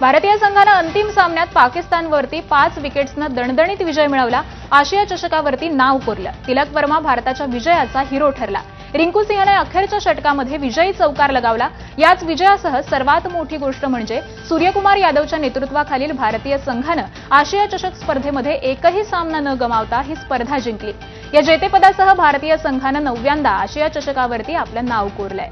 भारतीय संघानं अंतिम सामन्यात पाकिस्तानवरती पाच विकेट्सनं दणदणीत विजय मिळवला. आशिया चषकावरती नाव कोरलं. तिलक वर्मा भारताच्या विजयाचा हिरो ठरला. रिंकू सिंहने अखेरच्या षटकामध्ये विजयी चौकार लगावला. याच विजयासह सर्वात मोठी गोष्ट म्हणजे सूर्यकुमार यादवच्या नेतृत्वाखालील भारतीय संघानं आशिया चषक स्पर्धेमध्ये एकही सामना न गमावता ही स्पर्धा जिंकली. या जेतेपदासह भारतीय संघानं नवव्यांदा आशिया चषकावरती आपलं नाव कोरलंय.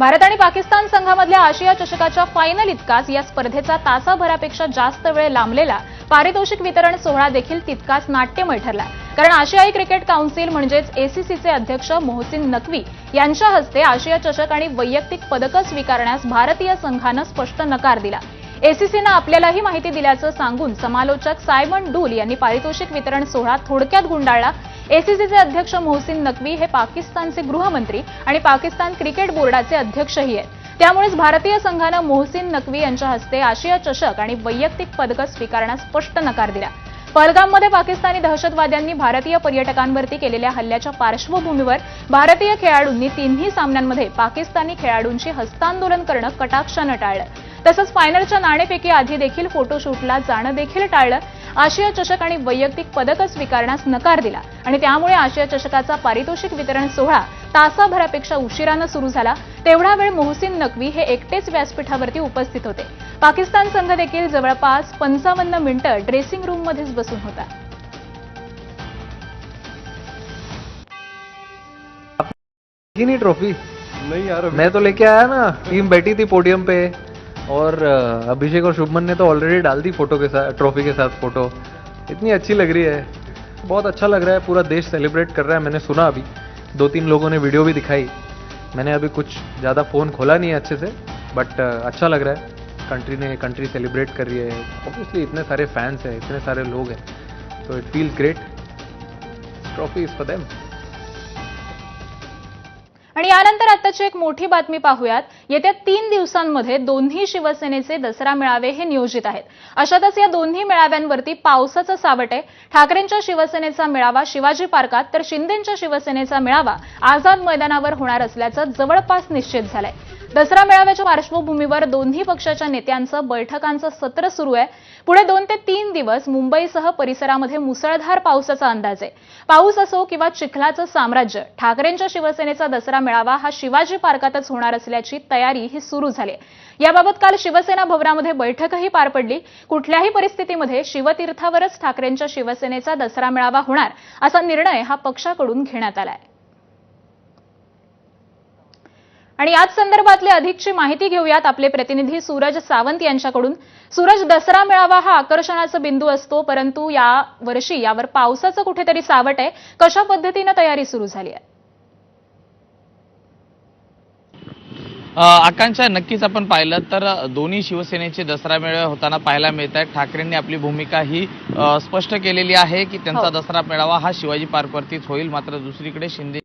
भारत आणि पाकिस्तान संघामधल्या आशिया चषकाच्या फायनल इतकाच या स्पर्धेचा तासाभरापेक्षा जास्त वेळ लांबलेला पारितोषिक वितरण सोहळा देखील तितकाच नाट्यमय ठरला. कारण आशियाई क्रिकेट काउन्सिल म्हणजेच एसीसीचे अध्यक्ष मोहसिन नकवी यांच्या हस्ते आशिया चषक आणि वैयक्तिक पदकं स्वीकारण्यास भारतीय संघानं स्पष्ट नकार दिला. एसीसीनं आपल्यालाही माहिती दिल्याचं सांगून समालोचक सायमन डूल यांनी पारितोषिक वितरण सोहळा थोडक्यात गुंडाळला एसीसीचे अध्यक्ष मोहसिन नकवी हे पाकिस्तानचे गृहमंत्री आणि पाकिस्तान क्रिकेट बोर्डाचे अध्यक्षही आहेत. त्यामुळेच भारतीय संघानं मोहसिन नकवी यांच्या हस्ते आशिया चषक आणि वैयक्तिक पदकं स्वीकारण्यास स्पष्ट नकार दिला. पहलगाममध्ये पाकिस्तानी दहशतवाद्यांनी भारतीय पर्यटकांवरती केलेल्या हल्ल्याच्या पार्श्वभूमीवर भारतीय खेळाडूंनी तिन्ही सामन्यांमध्ये पाकिस्तानी खेळाडूंशी हस्तांदोलन करणं कटाक्षानं टाळलं. तसंच फायनलच्या नाणेफेकी आधी देखील फोटोशूटला जाणं देखील टाळलं. आशिया चषक आणि वैयक्तिक पदकं स्वीकारण्यास नकार दिला. आणि त्यामुळे आशिया चषकाचा पारितोषिक वितरण सोहळा तासाभरापेक्षा उशिरानं सुरू झाला. तेवढा वेळ मोहसिन नक्वी हे एकटेच व्यासपीठावरती उपस्थित होते. पाकिस्तान संघ देखील जवळपास पंचावन्न मिनिटं ड्रेसिंग रूममध्येच बसून होता. की नहीं ट्रॉफी नहीं यार मैं तो लेके आया ना टीम बैठी थी पोडियम पे. और अभिषेक और शुभमन ने तो ऑलरेडी डाल दी फ़ोटो के साथ ट्रॉफी के साथ फ़ोटो इतनी अच्छी लग रही है। बहुत अच्छा लग रहा है, पूरा देश सेलिब्रेट कर रहा है, मैंने सुना अभी। दो तीन लोगों ने वीडियो भी दिखाई। मैंने अभी कुछ ज़्यादा फ़ोन खोला नहीं है अच्छे से बट अच्छा लग रहा है। कंट्री ने कंट्री सेलिब्रेट कर रही है। ऑब्वियसली इतने सारे फैंस हैं, इतने सारे लोग हैं तो it feels great trophy is for them आणि यानंतर आताची एक मोठी बातमी पाहूयात. येत्या तीन दिवसांमध्ये दोन्ही शिवसेनेचे दसरा मेळावे हे नियोजित आहेत. अशातच या दोन्ही मेळाव्यांवरती पावसाचं सावट आहे. ठाकरेंच्या शिवसेनेचा मेळावा शिवाजी पार्कात तर शिंदेंच्या शिवसेनेचा मेळावा आझाद मैदानावर होणार असल्याचं जवळपास निश्चित झालंय. दसरा मेळाव्याच्या पार्श्वभूमीवर दोन्ही पक्षाच्या नेत्यांचं बैठकांचं सत्र सुरू आहे. पुढे दोन ते तीन दिवस मुंबईसह परिसरामध्ये मुसळधार पावसाचा अंदाज आहे. पाऊस असो किंवा चिखलाचं साम्राज्य ठाकरेंच्या शिवसेनेचा दसरा मेळावा हा शिवाजी पार्कातच होणार असल्याची तयारी ही सुरू झाली याबाबत काल शिवसेना भवनामध्ये बैठकही पार पडली. कुठल्याही परिस्थितीमध्ये शिवतीर्थावरच ठाकरेंच्या शिवसेनेचा दसरा मेळावा होणार असा निर्णय हा पक्षाकडून घेण्यात आला आहे आणि याच संदर्भातली अधिकची माहिती घेऊयात आपले प्रतिनिधी सूरज सावंत यांच्याकडून. सूरज दसरा मेळावा हा आकर्षणाचा बिंदू असतो परंतु या वर्षी यावर पावसाचं कुठेतरी सावट आहे. कशा पद्धतीनं तयारी सुरू झाली आहे? अ, आकांक्षा नक्कीच आपण पाहिलं तर दोन्ही शिवसेनेचे दसरा मेळावे होताना पाहायला मिळत आहेत. ठाकरेंनी आपली भूमिका ही स्पष्ट केलेली आहे की त्यांचा हो. दसरा मेळावा हा शिवाजी पार्कवरतीच होईल. मात्र दुसरीकडे शिंदे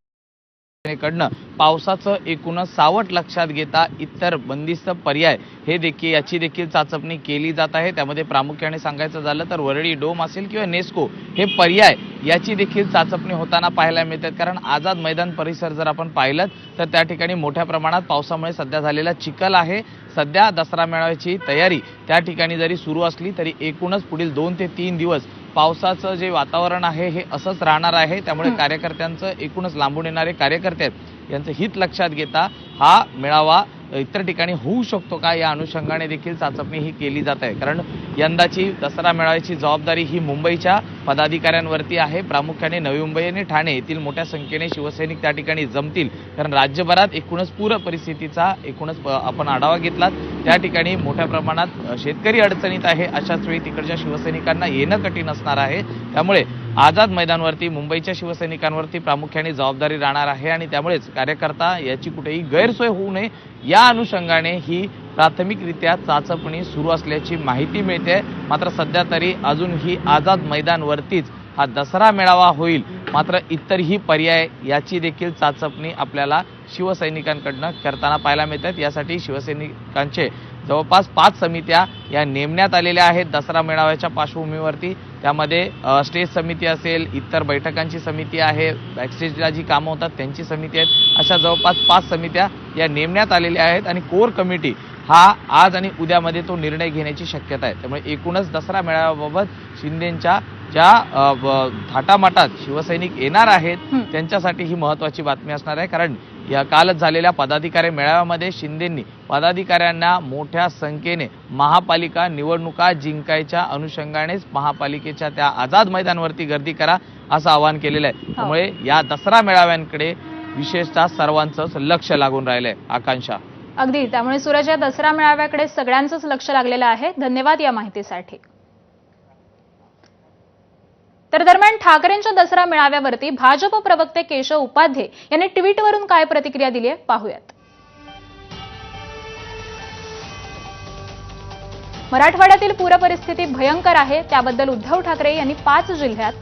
कडनं पावसाचं एकूणच सावट लक्षात घेता इतर बंदिस्त पर्याय हे देखील याची देखील चाचपणी केली जात आहे. त्यामध्ये प्रामुख्याने सांगायचं झालं तर वरळी डोम असेल किंवा नेस्को हे पर्याय याची देखील चाचपणी होताना पाहायला मिळतात. कारण आझाद मैदान परिसर जर आपण पाहिलं तर त्या ठिकाणी मोठ्या प्रमाणात पावसामुळे सध्या झालेला चिखल आहे. सध्या दसरा मेळाव्याची तयारी. त्या ठिकाणी जरी सुरू असली तरी एकूणच पुढील दोन ते तीन दिवस पावसाचं जे वातावरण आहे हे असंच राहणार आहे. त्यामुळे कार्यकर्त्यांचं एकूणच लांबून येणारे कार्यकर्ते आहेत. यांचं हित लक्षात घेता हा मेळावा इतर ठिकाणी होऊ शकतो का? या अनुषंगाने देखील चाचपणी ही केली जात आहे. कारण यंदाची दसरा मेळाव्याची जबाबदारी ही मुंबईच्या पदाधिकाऱ्यांवरती आहे. प्रामुख्याने नवी मुंबई आणि ठाणे येथील मोठ्या संख्येने शिवसैनिक त्या ठिकाणी जमतील. कारण राज्यभरात एकूणच पूर परिस्थितीचा एकूणच प- आपण आढावा घेतलात. त्या ठिकाणी मोठ्या प्रमाणात शेतकरी अडचणीत आहे. अशाच वेळी तिकडच्या शिवसैनिकांना येणं कठीण असणार आहे. त्यामुळे आझाद मैदानवरती मुंबईच्या शिवसैनिकांवरती प्रामुख्याने जबाबदारी राहणार आहे आणि त्यामुळेच कार्यकर्ता याची कुठेही गैरसोय होऊ नये. या अनुषंगाने ही प्राथमिकरित्या चाचपणी सुरू असल्याची माहिती मिळते मात्र सध्या तरी अजूनही आझाद मैदानवरतीच हा दसरा मेळावा होईल. मात्र इतरही पर्याय याची देखील चाचपणी आपल्याला शिवसैनिकांकडनं करताना पाहायला मिळतात. यासाठी शिवसैनिकांचे जवळपास पाच समित्या या नेमण्यात आलेल्या आहेत. दसरा मेळाव्याच्या पार्श्वभूमीवरती. त्यामध्ये स्टेज समिती असेल इतर बैठकांची समिती आहे बॅकस्टेजला जी कामं होतात त्यांची समिती आहेत. अशा जवळपास पाच समित्या या नेमण्यात आलेल्या आहेत आणि कोर कमिटी हा आज आणि उद्यामध्ये तो निर्णय घेण्याची शक्यता आहे. त्यामुळे एकूणच दसरा मेळाव्याबाबत शिंदेच्या ज्या थाटामाटात शिवसैनिक येणार आहेत. त्यांच्यासाठी ही महत्वाची बातमी असणार आहे. कारण या कालच झालेल्या पदाधिकारी मेळाव्यामध्ये शिंदेंनी पदाधिकाऱ्यांना मोठ्या संख्येने महापालिका निवडणुका जिंकायच्या अनुषंगानेच महापालिकेच्या त्या आझाद मैदानावरती गर्दी करा असं आवाहन केलेलं आहे. त्यामुळे या दसरा मेळाव्यांकडे विशेषतः सर्वांचंच लक्ष लागून राहिलंय. आकांक्षा. अगदी. त्यामुळे सूरज या दसरा मेळाव्याकडे सगळ्यांचंच लक्ष लागलेलं आहे. धन्यवाद या माहितीसाठी. तर दरम्यान ठाकरेंच्या दसरा मेळाव्यावरती भाजप प्रवक्ते केशव उपाध्ये यांनी ट्विटवरून काय प्रतिक्रिया दिली आहे पाहूयात. मराठवाड्यातील पूर परिस्थिती भयंकर आहे त्याबद्दल उद्धव ठाकरे यांनी पाच जिल्ह्यात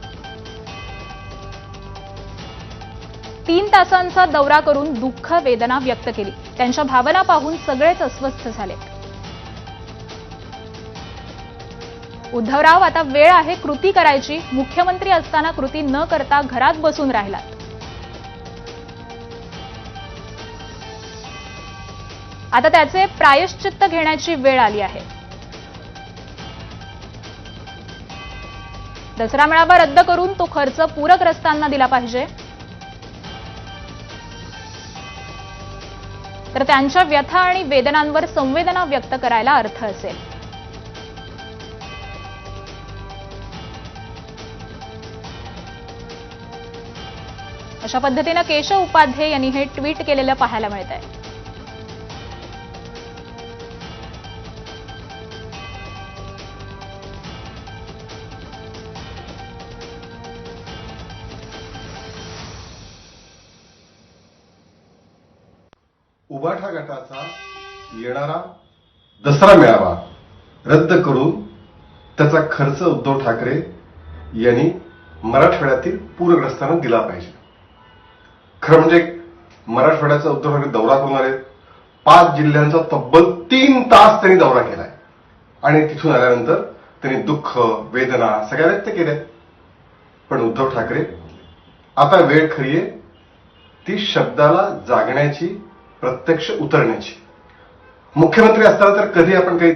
तीन तासांचा दौरा करून दुःख वेदना व्यक्त केली. त्यांच्या भावना पाहून सगळेच अस्वस्थ झाले. उद्धवराव आता वेळ आहे कृती करायची. मुख्यमंत्री असताना कृती न करता घरात बसून राहिलात. आता त्याचे प्रायश्चित्त घेण्याची वेळ आली आहे. दसरा मेळावा रद्द करून तो खर्च पूरग्रस्तांना दिला पाहिजे. तर त्यांच्या व्यथा आणि वेदनांवर संवेदना व्यक्त करायला अर्थ असेल. अशा पद्धतीनं केशव उपाध्ये यांनी हे ट्विट केलेलं पाहायला मिळत आहे. उभाठा गटाचा येणारा दसरा मेळावा रद्द करून त्याचा खर्च उद्धव ठाकरे यांनी मराठवाड्यातील पूरग्रस्तांना दिला पाहिजे. खरं म्हणजे मराठवाड्याचा उद्धव ठाकरे दौरा करणार आहेत पाच जिल्ह्यांचा तब्बल तीन तास त्यांनी दौरा केलाय. आणि तिथून आल्यानंतर त्यांनी दुःख वेदना सगळ्या व्यक्त केल्या. पण उद्धव ठाकरे आता वेळ खरी आहे ती शब्दाला जागण्याची प्रत्यक्ष उतरण्याची. मुख्यमंत्री असताना तर कधी आपण काही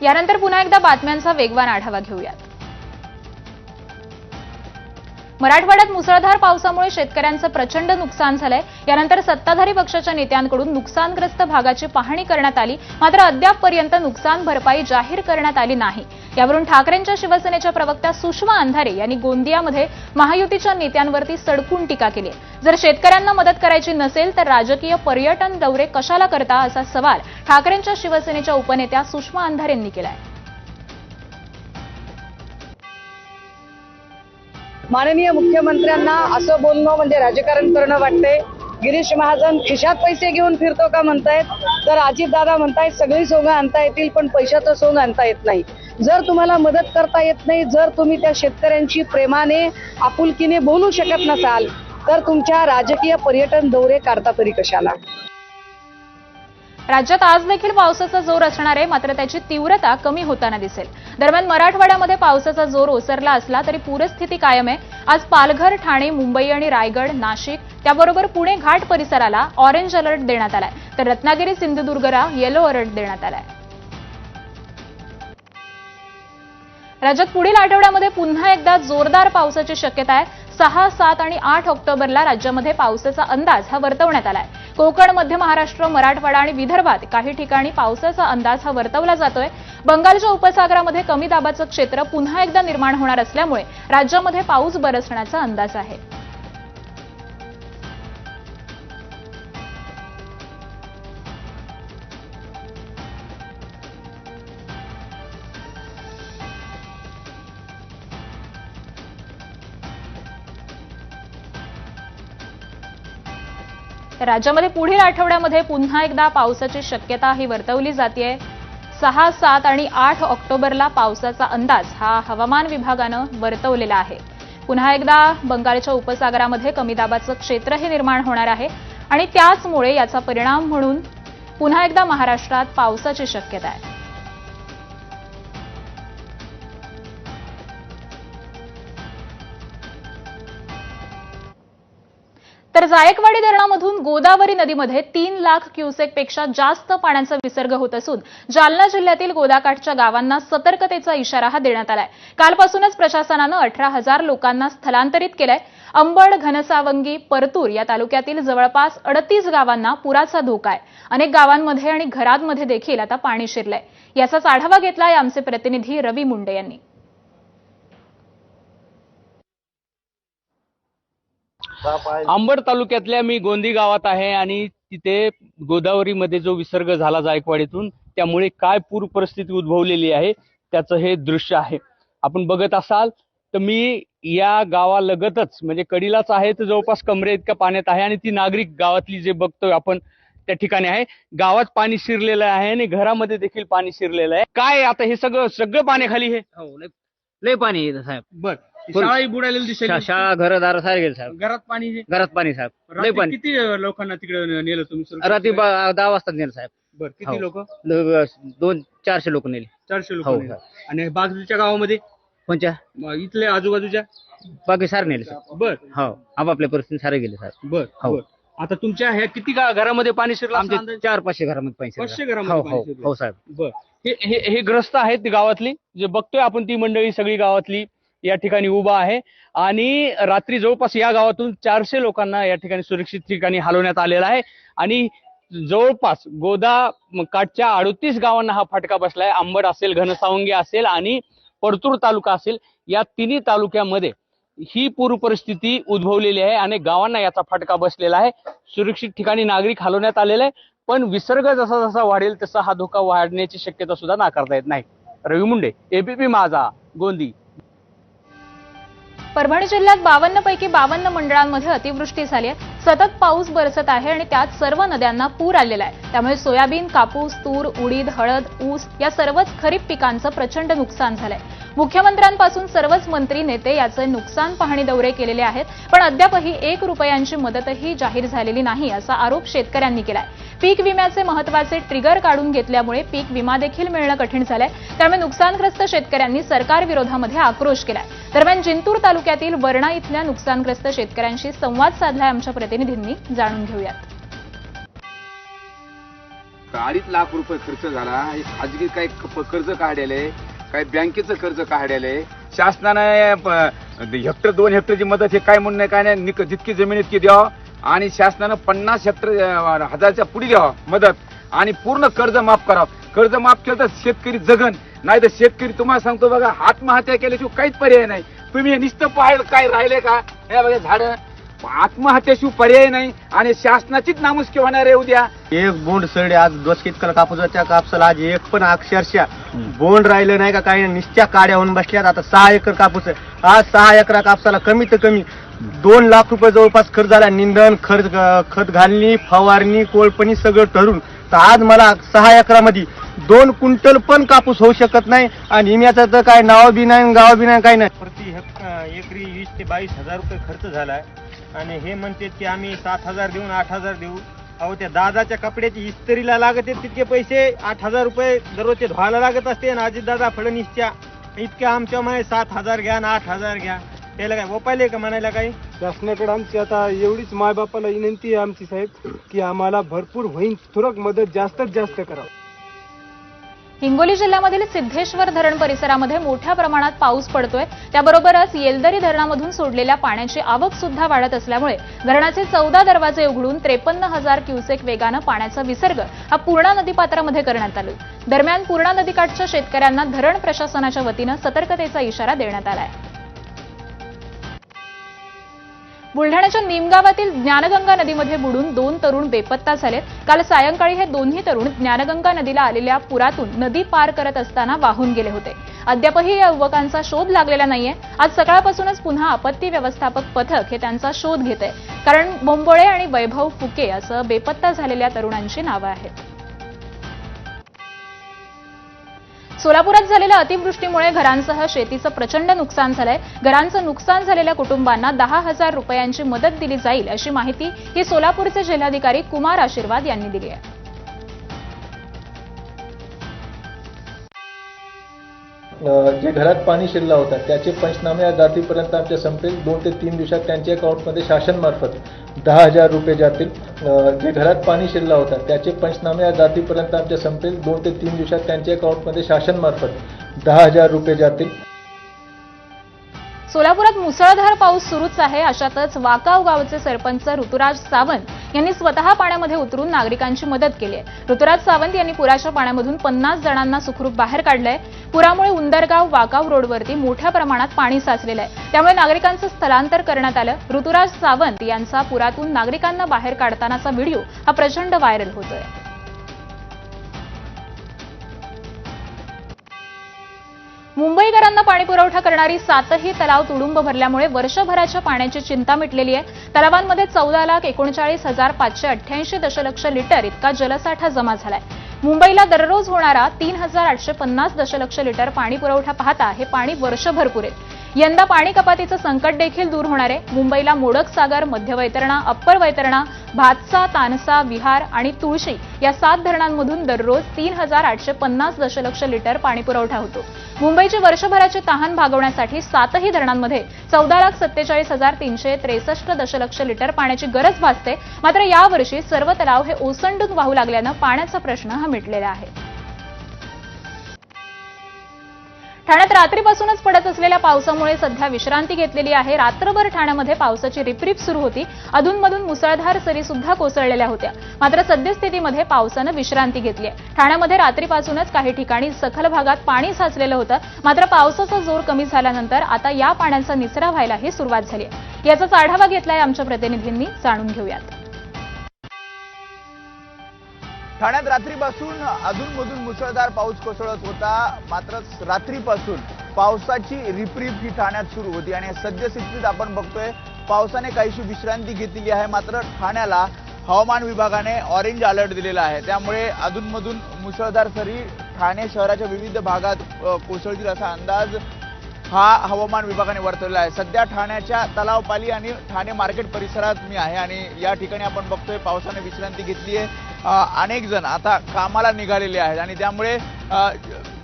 यानंतर पुन्हा एकदा बातम्यांचा वेगवान आढावा घेऊयात. मराठवाड्यात मुसळधार पावसामुळे शेतकऱ्यांचं प्रचंड नुकसान झालंय. यानंतर सत्ताधारी पक्षाच्या नेत्यांकडून नुकसानग्रस्त भागाची पाहणी करण्यात आली. मात्र अद्यापपर्यंत नुकसान भरपाई जाहीर करण्यात आली नाही. यावरून ठाकरेंच्या शिवसेनेच्या प्रवक्त्या सुषमा अंधारे यांनी गोंदियामध्ये महायुतीच्या नेत्यांवरती सडकून टीका केली जर शेतकऱ्यांना मदत करायची नसेल तर राजकीय पर्यटन दौरे कशाला करता असा सवाल ठाकरेंच्या शिवसेनेच्या उपनेत्या सुषमा अंधारेंनी केलाय. माननीय मुख्यमंत्र्यांना असं बोलणं म्हणजे राजकारण करणं वाटतंय. गिरीश महाजन खिशात पैसे घेऊन फिरतो का म्हणतायत? तर अजितदादा म्हणतायत सगळी सोंग आणता येतील पण पैशाचं सोंग आणता येत नाही. जर तुम्हाला मदत करता येत नाही जर तुम्ही त्या शेतकऱ्यांशी प्रेमाने आपुलकीने बोलू शकत नसाल तर तुमच्या राजकीय पर्यटन दौरे काढता तरी कशाला? राज्यात आज देखील पावसाचा जोर असणार आहे मात्र त्याची तीव्रता कमी होताना दिसेल. दरम्यान मराठवाड्यामध्ये पावसाचा जोर ओसरला असला तरी पूरस्थिती कायम आहे. आज पालघर ठाणे मुंबई आणि रायगड नाशिक त्याबरोबर पुणे घाट परिसराला ऑरेंज अलर्ट देण्यात आलाय. तर रत्नागिरी सिंधुदुर्गला येलो अलर्ट देण्यात आलाय. राज्यात पुढील आठवड्यामध्ये पुन्हा एकदा जोरदार पावसाची शक्यता आहे. सहा सात आणि आठ ऑक्टोबरला राज्यामध्ये पावसाचा अंदाज हा वर्तवण्यात आलाय. कोकण मध्य महाराष्ट्र मराठवाडा आणि विदर्भात काही ठिकाणी पावसाचा अंदाज हा वर्तवला जातोय. बंगालच्या उपसागरामध्ये कमी दाबाचं क्षेत्र पुन्हा एकदा निर्माण होणार असल्यामुळे राज्यामध्ये पाऊस बरसण्याचा अंदाज आहे. राज्यामध्ये पुढील आठवड्यामध्ये पुन्हा एकदा पावसाची शक्यता ही वर्तवली जाते सहा सात आणि आठ ऑक्टोबरला पावसाचा अंदाज हा हवामान विभागानं वर्तवलेला आहे. पुन्हा एकदा बंगालच्या उपसागरामध्ये कमी दाबाचं क्षेत्रही निर्माण होणार आहे आणि त्याचमुळे याचा परिणाम म्हणून पुन्हा एकदा महाराष्ट्रात पावसाची शक्यता आहे. तर जायकवाडी धरणामधून गोदावरी नदीमध्ये तीन लाख क्युसेकपेक्षा जास्त पाण्याचा विसर्ग होत असून जालना जिल्ह्यातील गोदाकाठच्या गावांना सतर्कतेचा इशारा हा देण्यात आलाय. कालपासूनच प्रशासनानं अठरा हजार लोकांना स्थलांतरित केलंय. अंबड घनसावंगी परतूर या तालुक्यातील जवळपास अडतीस गावांना पुराचा धोका आहे. अनेक गावांमध्ये आणि घरांमध्ये देखील आता पाणी शिरलंय. याचाच आढावा घेतलाय आमचे प्रतिनिधी रवी मुंडे यांनी. अंबड तालुक्यातल्या मी गोंदी गावात आहे आणि तिथे गोदावरीमध्ये जो विसर्ग झाला जायकवाडीतून त्यामुळे काय पूर परिस्थिती उद्भवलेली आहे त्याचं हे दृश्य आहे. आपण बघत असाल तर मी या गावालगतच म्हणजे कडीलाच आहे तर जवळपास कमरे इतक्या पाण्यात आहे आणि ती नागरिक गावातली जे बघतोय आपण त्या ठिकाणी आहे. गावात पाणी शिरलेलं आहे आणि घरामध्ये देखील पाणी शिरलेलं आहे. काय आता हे सगळं सगळं पाण्याखाली हे? हो लय लय पाणी येतं साहेब. बर. शाळाही बुडालेली दिसेल शा- शाळा घरदार सारे गेले साहेब. घरात पाणी हे. घरात पाणी साहेब. लय रात्री पाणी. किती लोकांना तिकडे नेलं तुम्ही? रात्री बा- दहा वाजता नेलं साहेब. बर किती हो. लोक? ल- दोन चारशे लोक नेले. चारशे लोक हो, नेले. आणि बाजूच्या गावामध्ये? कोणच्या? म, इथल्या आजूबाजूच्या? बाकी सारे नेले साहेब. बर. हो आपापल्या परिस्थिती सारे गेले साहेब. बर हो. बर. आता तुमच्या ह्या किती गा- घरामध्ये पाणी शिरलं असं आमचे? चार पाचशे घरामध्ये पाणी शिरलं. पाचशे घरामध्ये हो पाणी हो शिरलं. हो साहेब. बर. हे हे हे ग्रस्त आहेत गावातली. जे बघतोय आपण ती मंडळी सगळी गावातली. या ठिकाणी उभा आहे. आणि रात्री जवळपास या गावातून चारशे लोकांना या ठिकाणी सुरक्षित ठिकाणी हलवण्यात आलेला आहे. आणि जवळपास गोदा काठच्या अडतीस गावांना हा फटका बसलाय. आंबड असेल घनसावंगी असेल आणि परतूर तालुका असेल या तिन्ही तालुक्यामध्ये ही पूर परिस्थिती उद्भवलेली आहे अनेक गावांना याचा फटका बसलेला आहे. सुरक्षित ठिकाणी नागरिक हलवण्यात आलेले आहे पण विसर्ग जसा जसा वाढेल तसा हा धोका वाढण्याची शक्यता सुद्धा नाकारता येत नाही. रवी मुंडे एबीपी माझा गोंदी. परभणी जिल्ह्यात बावन्न पैकी बावन्न मंडळांमध्ये अतिवृष्टी झाली आहे. सतत पाऊस बरसत आहे आणि त्यात सर्व नद्यांना पूर आलेला आहे. त्यामुळे सोयाबीन कापूस तूर उडीद हळद ऊस या सर्वच खरीप पिकांचं प्रचंड नुकसान झालंय. मुख्यमंत्र्यांपासून सर्वच मंत्री नेते याचे नुकसान पाहणी दौरे केलेले आहेत. पण अद्यापही एक रुपयांची मदतही जाहीर झालेली नाही असा आरोप शेतकऱ्यांनी केलाय. पीक विम्याचे महत्त्वाचे ट्रिगर काढून घेतल्यामुळे पीक विमा देखील मिळणं कठीण झालंय. त्यामुळे नुकसानग्रस्त शेतकऱ्यांनी सरकार विरोधामध्ये आक्रोश केलाय. दरम्यान जिंतूर तालुक्यातील वर्णा इथल्या नुकसानग्रस्त शेतकऱ्यांशी संवाद साधलाय आमच्या प्रतिनिधींनी. जाणून घेऊयात. अडीच लाख रुपये खर्च झाला. खाजगी काही कर्ज काढले काही बँकेचं कर्ज काढले. शासनाने हेक्टर दोन हेक्टरची मदत हे काय म्हणणं काय नाही निक- जितकी जमीन इतकी द्यावं आणि शासनानं पन्नास हेक्टर हजारच्या पुढे द्यावं मदत. आणि पूर्ण कर्ज माफ करावं कर्ज माफ केलं तर शेतकरी जगन. नाही तर शेतकरी तुम्हाला सांगतो बघा आत्महत्या केल्याशिवाय काहीच पर्याय नाही. तुम्ही हे नुसतं पाहिलं काय राहिले का? हे बघा झाडं. आत्महत्याशिवाय पर्याय नाही आणि शासनाचीच नामुष्की होणार आहे उद्या. एक बोंड सरडे आज दोस कितकं कापूसाच्या कापसाला आज एक पण अक्षरशः बोंड राहिलं नाही का? काही नाही, निश्च्या काड्या होऊन बसल्यात. आता सहा एकर कापूस आहे. आज सहा एकरा कापसाला कमी तर कमी दोन लाख रुपये जवळपास खर्च झाला. निंदन खर्च खत घालणी फवारणी कोळपणी सगळं ठरून तर आज मला सहा एकरामध्ये दोन क्विंटल पण कापूस होऊ शकत नाही आणि हिम्याचं तर काय नाव बी नाही गाव बी नाही काही नाही. प्रति एकरी वीस ते बावीस हजार रुपये खर्च झालाय आणि हे म्हणतात की आम्ही सात हजार देऊन आठ हजार देऊ. अहो त्या दादाच्या कपड्याची इस्त्रीला लागत आहेत तितके पैसे. आठ हजार रुपये दररोजचे धुवायला लागत असते आणि अजित दादा फडणवीसच्या इतक्या आमच्या माय सात हजार घ्या आणि आठ हजार घ्या. त्याला काय ओपायले का म्हणायला काही? शासनाकडे आमची आता एवढीच मायबापाला विनंती आहे आमची साहेब की आम्हाला भरपूर होईन तुरक मदत जास्तीत जास्त करा. हिंगोली जिल्ह्यामधील सिद्धेश्वर धरण परिसरामध्ये मोठ्या प्रमाणात पाऊस पडतोय. त्याबरोबरच येलदरी धरणामधून सोडलेल्या पाण्याची आवक सुद्धा वाढत असल्यामुळे धरणाचे चौदा दरवाजे उघडून त्रेपन्न हजार क्युसेक वेगानं पाण्याचा विसर्ग हा पूर्णा नदीपात्रामध्ये करण्यात आला. दरम्यान पूर्णा नदीकाठच्या शेतकऱ्यांना धरण प्रशासनाच्या वतीनं सतर्कतेचा इशारा देण्यात आला आहे बुलढाण्याच्या निमगावातील ज्ञानगंगा नदीमध्ये बुडून दोन तरुण बेपत्ता झालेत. काल सायंकाळी हे दोन्ही तरुण ज्ञानगंगा नदीला आलेल्या पुरातून नदी पार करत असताना वाहून गेले होते. अद्यापही या युवकांचा शोध लागलेला नाहीये. आज सकाळपासूनच पुन्हा आपत्ती व्यवस्थापक पथक हे त्यांचा शोध घेत आहे कारण बोंबोळे आणि वैभव फुके असं बेपत्ता झालेल्या तरुणांची नावं आहेत. सोलापुरात झालेल्या अतिवृष्टीमुळे घरांसह शेतीचं प्रचंड नुकसान झालंय. घरांचं नुकसान झालेल्या कुटुंबांना दहा हजार रुपयांची मदत दिली जाईल अशी माहिती ही सोलापूरचे जिल्हाधिकारी कुमार आशीर्वाद यांनी दिली आहे. जे घरात पाणी शिरला होता त्याचे पंचनामे आज रात्रीपर्यंत आमचे संपेल. दोन ते तीन दिवसात त्यांच्या अकाउंटमध्ये शासनमार्फत दहा हजार रुपये जातील. जे घरात पाणी शिरला होता त्याचे पंचनामे आज रात्रीपर्यंत आमचे संपेल. दोन ते तीन दिवसात त्यांच्या अकाउंटमध्ये शासनमार्फत दहा हजार रुपये जातील. सोलापुरात मुसळधार पाऊस सुरूच आहे. अशातच वाकाव गावचे सरपंच ऋतुराज सावंत यांनी स्वतः पाण्यामध्ये उतरून नागरिकांची मदत केली आहे. ऋतुराज सावंत यांनी पुराच्या पाण्यामधून पन्नास जणांना सुखरूप बाहेर काढलंय. पुरामुळे उंदरगाव वाकाव रोडवरती मोठ्या प्रमाणात पाणी साचलेलं आहे. त्यामुळे नागरिकांचं स्थलांतर करण्यात आलं. ऋतुराज सावंत यांचा पुरातून नागरिकांना बाहेर काढतानाचा व्हिडिओ हा प्रचंड व्हायरल होतोय. मुंबईकरांना पाणी पुरवठा करणारी सातही तलाव तुडुंब भरल्यामुळे वर्षभराच्या पाण्याची चिंता मिटलेली आहे. तलावांमध्ये चौदा लाख एकोणचाळीस हजार पाचशे अठ्ठ्याऐंशी दशलक्ष लिटर इतका जलसाठा जमा झालाय. मुंबईला दररोज होणारा तीन हजार आठशे पन्नास दशलक्ष लिटर पाणी पुरवठा पाहता हे पाणी वर्षभर पुरेल. यंदा पाणी कपातीचं संकट देखील दूर होणार आहे. मुंबईला मोडक सागर मध्य वैतरणा अप्पर वैतरणा भातसा तानसा विहार आणि तुळशी या सात धरणांमधून दररोज तीन हजार आठशे पन्नास दशलक्ष लिटर पाणीपुरवठा होतो. मुंबईची वर्षभराची तहान भागवण्यासाठी सातही धरणांमध्ये चौदा लाख सत्तेचाळीस हजार तीनशे त्रेसष्ट दशलक्ष लिटर पाण्याची गरज भासते. मात्र यावर्षी सर्व तलाव हे ओसंडून वाहू लागल्यानं पाण्याचा प्रश्न हा मिटलेला आहे. ठाण्यात रात्रीपासूनच पडत असलेल्या पावसामुळे सध्या विश्रांती घेतलेली आहे. रात्रभर ठाण्यामध्ये पावसाची रिपरिप सुरू होती. अधूनमधून मुसळधार सरी सुद्धा कोसळलेल्या होत्या. मात्र सद्यस्थितीमध्ये पावसानं विश्रांती घेतली आहे. ठाण्यामध्ये रात्रीपासूनच काही ठिकाणी सखल भागात पाणी साचलेलं होतं. मात्र पावसाचा जोर कमी झाल्यानंतर आता या पाण्याचा निचरा व्हायलाही सुरुवात झाली आहे. याचाच आढावा घेतलाय आमच्या प्रतिनिधींनी. जाणून घेऊयात. ठाण्यात रात्रीपासून अधूनमधून मुसळधार पाऊस कोसळत होता. मात्र रात्रीपासून पावसाची रिपरिप ही ठाण्यात सुरू होती. आणि सद्यस्थितीत आपण बघतोय पावसाने काहीशी विश्रांती घेतलेली आहे. मात्र ठाण्याला हवामान विभागाने ऑरेंज अलर्ट दिलेला आहे. त्यामुळे अधूनमधून मुसळधार सरी ठाणे शहराच्या विविध भागात कोसळतील असा अंदाज हा हवामान विभागाने वर्तवला आहे. सध्या ठाण्याच्या तलावपाली आणि ठाणे मार्केट परिसरात मी आहे. आणि या ठिकाणी आपण बघतोय पावसाने विश्रांती घेतली आहे. अनेक जण आता कामाला निघालेले आहेत आणि त्यामुळे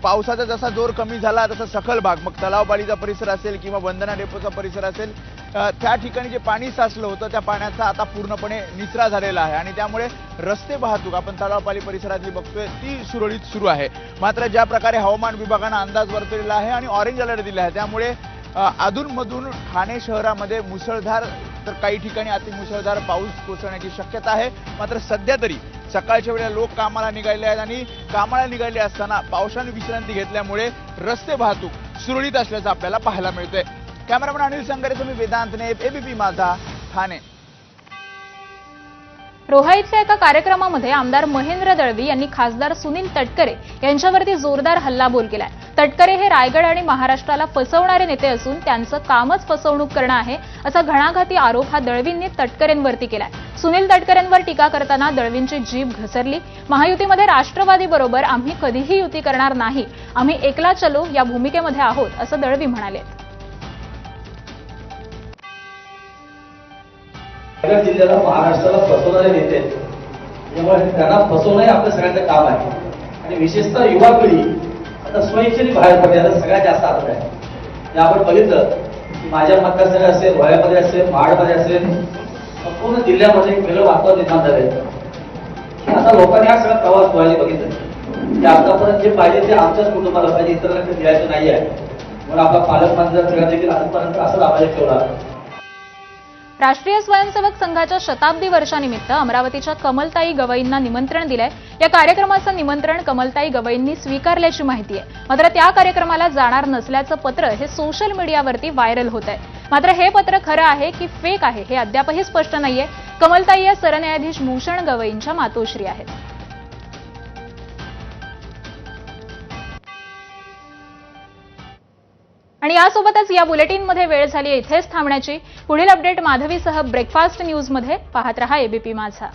पावसाचा जसा जोर कमी झाला तसा सखल भाग मग तलावपालीचा परिसर असेल किंवा वंदना डेपोचा परिसर असेल त्या ठिकाणी जे पाणी साचलं होतं त्या पाण्याचा आता पूर्णपणे निचरा झालेला आहे. आणि त्यामुळे रस्ते वाहतूक आपण तलावपाली परिसरातली बघतोय ती सुरळीत सुरू आहे. मात्र ज्या प्रकारे हवामान विभागानं अंदाज वर्तवलेला आहे आणि ऑरेंज अलर्ट दिला आहे त्यामुळे अधूनमधून ठाणे शहरामध्ये मुसळधार तर काही ठिकाणी अतिमुसळधार पाऊस कोसळण्याची शक्यता आहे. मात्र सध्या तरी सकाळच्या वेळेला लोक कामाला निघाले आहेत आणि कामाला निघाले असताना पावसाने विश्रांती घेतल्यामुळे रस्ते वाहतूक सुरळीत असल्याचं आपल्याला पाहायला मिळतंय. कॅमेरामॅन अनिल संगारे तुम्ही वेदांत वेदांतने एबीपी माझा ठाणे. रोहा इथल्या एका कार्यक्रमामध्ये आमदार महेंद्र दळवी यांनी खासदार सुनील तटकरे यांच्यावरती जोरदार हल्लाबोल केलाय. तटकरे हे रायगड आणि महाराष्ट्राला फसवणारे नेते असून त्यांचं कामच फसवणूक करणं आहे असा घणाघाती आरोप हा दळवींनी तटकरेंवरती केलाय. सुनील तटकरेंवर टीका करताना दळवींची जीभ घसरली. महायुतीमध्ये राष्ट्रवादीबरोबर आम्ही कधीही युती करणार नाही. आम्ही एकला चलो या भूमिकेमध्ये आहोत असं दळवी म्हणाले. रायगड जिल्ह्याला महाराष्ट्राला फसवणारे नेते त्यामुळे त्यांना फसवणं हे आपलं सगळ्यांचं काम आहे. आणि विशेषतः युवा पिढी आता स्वयंचेने बाहेर पडते आता सगळ्यात जास्त आता आहे. आपण बघितलं की माझ्या मतदारसंघ असेल रोह्यामध्ये असेल महाडमध्ये असेल संपूर्ण जिल्ह्यामध्ये एक वेगळं वातावरण निर्माण झालंय. आता लोकांनी हा सगळा प्रवास व्हायला बघितलं. की आतापर्यंत जे पाहिजे ते आमच्याच कुटुंबाला पाहिजे इतरांना द्यायचं नाही आहे म्हणून आपला पालकमंत्री सगळ्या देखील आजपर्यंत असंच आपल्याला ठेवला. राष्ट्रीय स्वयंसेवक संघाच्या शताब्दी वर्षानिमित्त अमरावतीच्या कमलताई गवईंना निमंत्रण दिलंय. या कार्यक्रमाचं निमंत्रण कमलताई गवईंनी स्वीकारल्याची माहिती आहे. मात्र त्या कार्यक्रमाला जाणार नसल्याचं पत्र हे सोशल मीडियावरती व्हायरल होत आहे मात्र हे पत्र खरं आहे की फेक आहे हे अद्यापही स्पष्ट नाहीये. कमलताई या सरन्यायाधीश भूषण गवईंच्या मातोश्री आहेत. आणि यासोबतच या बुलेटिनमध्ये वेळ झाली इथेच थांबण्याची. पुढील अपडेट माधवीसह ब्रेकफास्ट न्यूजमध्ये पाहत रहा एबीपी माझा.